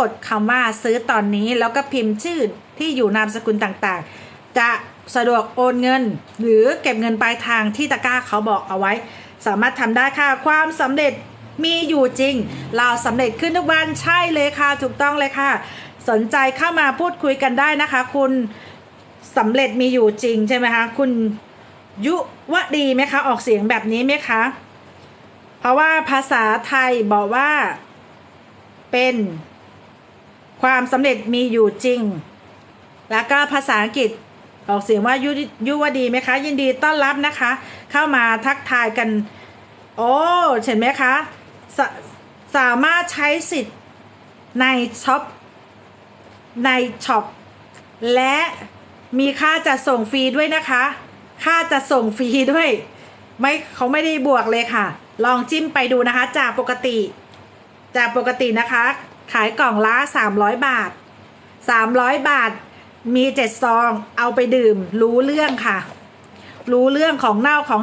กดคำว่าซื้อตอนนี้ แล้วก็พิมพ์ชื่อที่อยู่นามสกุลต่างๆ จะสะดวกโอนเงิน หรือเก็บเงินปลายทางที่ตะกร้าเขาบอกเอาไว้ สามารถทำได้ค่ะความสำเร็จมีอยู่จริง เราสำเร็จขึ้นทุกวันใช่เลยค่ะถูกต้องเลยค่ะ สนใจเข้ามาพูดคุยกันได้นะคะ คุณสำเร็จมีอยู่จริงใช่ไหมคะ คุณยุวดีไหมคะ ออกเสียงแบบนี้ไหมคะ เพราะว่าภาษาไทยบอกว่าเป็น ความสำเร็จมีอยู่จริง แล้วก็ภาษาอังกฤษออกเสียงว่ายุยุวดีไหมคะ ยินดีต้อนรับนะคะ เข้ามาทักทายกัน โอ้เห็นไหมคะสาสามารถใช้สิทธิ์ในช็อปในช็อปและมีค่าจัดส่งฟรีด้วยนะคะ ค่าจัดส่งฟรีด้วย ไม่เขาไม่ได้บวกเลยค่ะ ลองจิ้มไปดูนะคะ จากปกติ จากปกตินะคะ ขายกล่องละ 300 บาท 300 บาทมีเจ็ดซอง เอาไปดื่ม รู้เรื่องค่ะ รู้เรื่องของเน่าของ